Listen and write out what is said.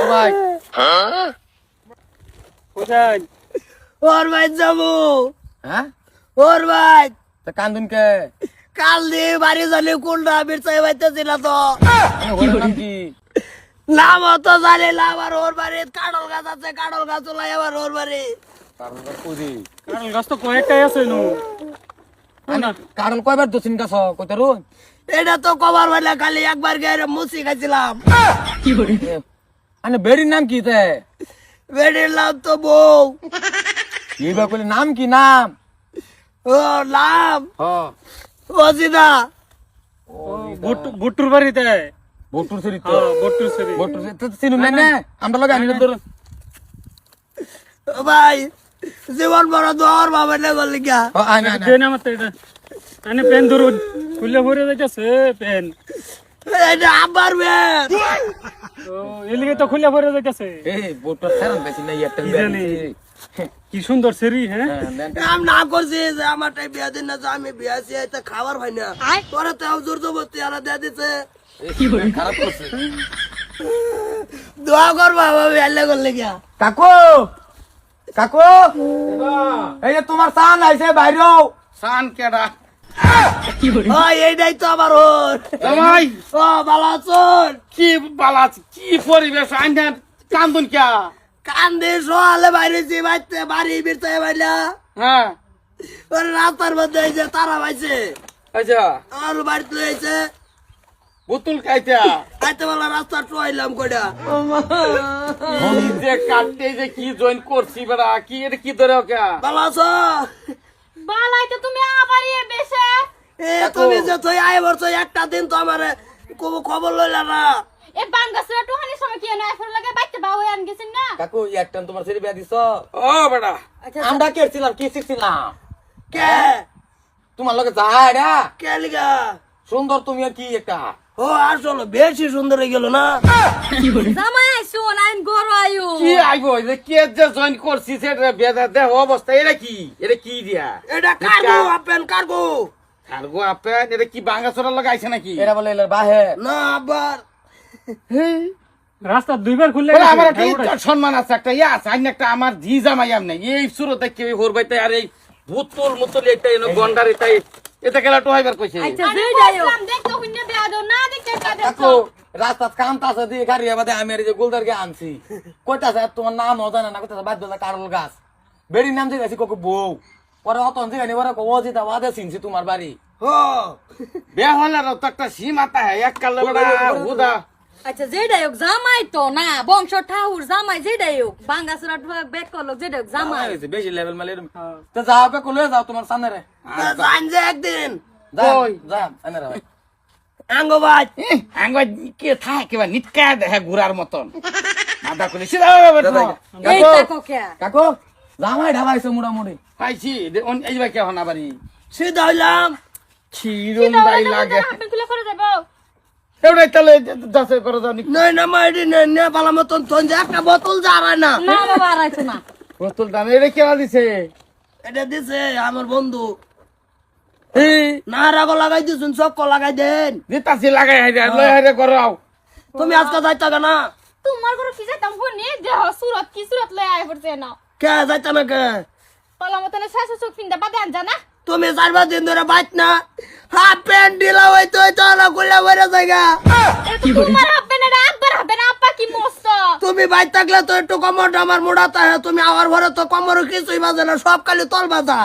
ও ভাই। কোথায় ওর ভাই যাব। হ্যাঁ? ওর ভাই। তা কান্দুন কে? কাল দিয়ে বাড়ি জানি কোনটা বিরসাই পাইতেছি না তো। নাম তো জানি না আবার ওর বাড়ি কাডল গাছ আছে কাডল গাছ ওলাই আবার ওর বাড়ি। কারণ গাছ তো কয়েকটাই আছে নু। কারণ কয়বার দোষিন গাছ কইতে রুন। এটা তো কবার বেলা খালি একবার গিয়ে মুসি খাইছিলাম। আনে বেড়ির নাম কি তে? বেডির নাম তো বউ। এইবার কইলে নাম কি নাম? ও নাম? হ। অজিদা। বুট্টুর বাড়িতে। বটুর সরি তো। হ্যাঁ, সরি বটুর সরি তো চিনু না? না আমরা লগে আনিলে ধরুন ও ভাই। জীবন বড় দর বাবা নে না দেন আমার এটা। আনে পেন ধরুন খুললে ভরে যাইতেছে পেন। এটা আবার বের তো এলিগে তো খুললে ভরে যাইতেছে। এই ফেরন বেশি না কি? কি সুন্দর সেরি হ্যাঁ? আমি না করছি যে আমার টাই বিয়া দিন না যে আমি বিয়া আছি এটা খাবার ভাই না। পরে তো জোর জবরদস্তি আলা দিয়ে দিছে। খারাপ করছে। দোয়া কর বাবা বিয়ালে করলে গিয়া কাকু! কাকু! এই যে তোমার সান আইছে বাইরেও। সান কেডা? এইটাই তো আমার ওর। জামাই! ও কি বালা কি পরিবেশ? আইনার কান্দুন কিয়া কান্দে সোয়ালে বাইরেছি বাইতে বাড়ি বিরতে বাইলা। হ্যাঁ। ওর রাস্তার মধ্যে হয়েছে তারা পাইছে আচ্ছা বাড়িতে বুতুল খাইতা খাইতে বলা রাস্তা টুয়াইলাম কইটা কি যে কাটতে যে কি জয়েন করছি বেড়া কি এটা কি ধরে ওকে? ভালো আছো? বালাই তো তুমি আবার ইয়ে বেশে। এ তুমি যে তুই আয় বলছো একটা দিন তো আমার কোনো খবর লইলা না। এ বাঙ্গাসুরা টুহানি সময় কি না এখন লাগে? বাইতে বাউ আন গেছেন না? কাকু একটা তোমার সেরি বিয়া দিছ? ও বেড়া। আমরা কেছিলাম কি শিখছিলাম? কে? তোমার লগে যাইরা কে লিগা? সুন্দর তুমি আর কি একটা? ও আসলে বেশি সুন্দর হয়ে গেল না। জামাই আইছো আইন গরো আয়ু কি আইব যে কে যে জয়েন করছি সেটা বেদা দেহ অবস্থা এটা কি? এটা কি দিয়া? এটা কার্গো আপেন কার্গো কার্গো আপেন এটা কি লাগাইছে নাকি? এরা বলে এলার বাহে। না আবার। রাস্তা দুইবার খুললে আমার একটা সম্মান আছে একটা ইয়া আছে একটা আমার জি জামাই আমনে এই সুরতে কেউ হরবাইতে আর এই ভূতুল মুতুল এটা এনো গন্ডার এটা এটা গেলা টোহাইবার কইছে। আচ্ছা যেই যাইও দেখতো হুন্নে বিয়া দাও না দেখতে কাকু রাস্তা কামতাছে দিয়ে গাড়ি বাদে আমি আর যে গোলদারকে আনছি। কইতাছে তোমার নাম হতা না কইতাছে বাদ দিলা কারল গাছ। বেড়ির নাম জিগাছি কোকো বউ। পরে অতন জিগানি পরে কো ওজিতা ওয়াদে চিনছি তোমার বাড়ি। হ। বিয়া হলে তো একটা সীমাতা হ্যাঁ এক কাল হুদা আচ্ছা যেই ডাইওক জামাই তো না বংশ ঠাউর জামাই বাঙ্গাসুরা বেক করল যেই ডাইওক জামাই। বেশি লেভেল মালে তো যাও বে কোলে যাও তোমার সামনে রে। জান যে একদিন। কই? রে ভাই। আঙ্গ বাজ আঙ্গ কে থাকে বা নিটকা দেখে ঘুরার মতন। মাথা খুলে সিধা এই তাকো কে? কাকু জামাই ঢাবাইছে মোটামুটি। পাইছি দে- অন- এই ভাই কেমন আবারই সিধা হইলাম খিরুম দাই লাগে আপনি খুলে করে দেবো এটাই তাহলে দাসে করে দাও নি না মাইডি নে নে ভালো মতন তোন যে একটা বোতল জারায় না। না বাবা না। বোতল দাম এটা কেনা দিছে এটা দিছে আমার বন্ধু। না লাগাই দিছুন লাগাই দেন। দিতাছি লাগাই হাইরে লই হাইরে করাও তুমি আজকে যাইতা না? তোমার ঘরে কি যাইতাম? হুন্নি দেহ সুরত কি সুরত লই আই পড়ছে না কে যাইতা না কে পালা মতনে শাশু চোখ পিন্দা বাদে আন জানা তুমি চার পাঁচ দিন ধরে বাইত না হাফ প্যান্ট ঢিলা হইতো হইতো না খুলে বেড়ে জায়গা। তুমি বাইর থাকলে তো একটু কমর আমার মোড়াতে হয় তুমি আমার ঘরে তো কমরও কিছুই বাজে না সব খালি তল বাজা